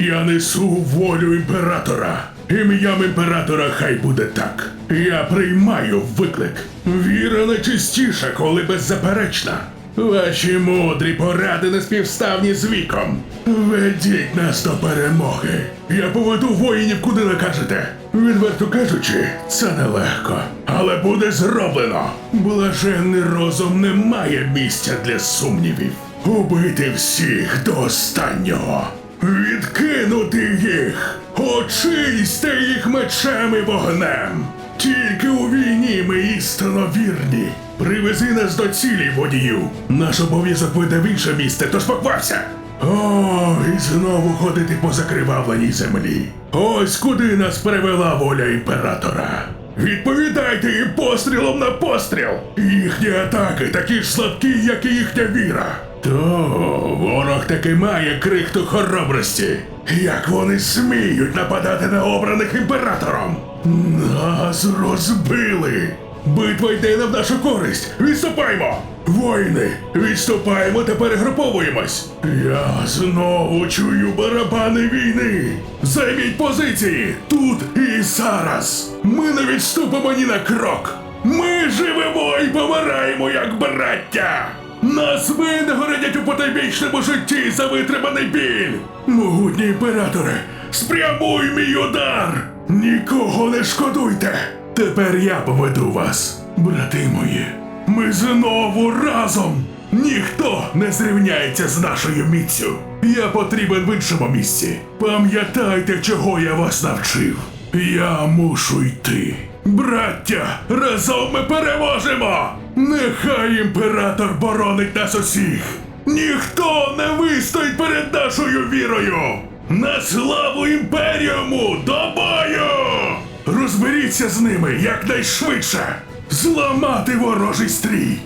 Я несу волю імператора. Ім'ям імператора хай буде так. Я приймаю виклик. Віра найчистіша, коли беззаперечна. Ваші мудрі поради не співставні з віком. Ведіть нас до перемоги. Я поведу воїнів, куди накажете. Відверто кажучи, це нелегко, але буде зроблено. Блаженний розум не має місця для сумнівів. Убити всіх до останнього. Відкинути їх, очисти їх мечем і вогнем. Тільки у війні ми істинно вірні. Привези нас до цілі, водію. Наш обов'язок веде в інше місце, тож поквапся. О, і знову ходити по закривавленій землі. Ось куди нас привела воля імператора. Відповідайте їм пострілом на постріл! Їхні атаки такі ж слабкі, як і їхня віра. То ворог таки має крихту хоробрості. Як вони сміють нападати на обраних імператором? Нас розбили. Битва йде не в нашу користь. Відступаймо! Воїни, відступаємо та перегруповуємось. Я знову чую барабани війни. Займіть позиції тут і зараз. Ми не відступимо ні на крок. Ми живемо і помираємо як браття. Нас винагородять у потайбічному житті за витриманий біль. Могутні імператори, спрямуй мій удар! Нікого не шкодуйте! Тепер я поведу вас, брати мої. Ми знову разом! Ніхто не зрівняється з нашою міцю. Я потрібен в іншому місці. Пам'ятайте, чого я вас навчив. Я мушу йти. Браття, разом ми переможемо! Нехай імператор боронить нас усіх! Ніхто не вистоїть перед нашою вірою! На славу імперіуму до бою! Розберіться з ними якнайшвидше! Зламати ворожий стрій!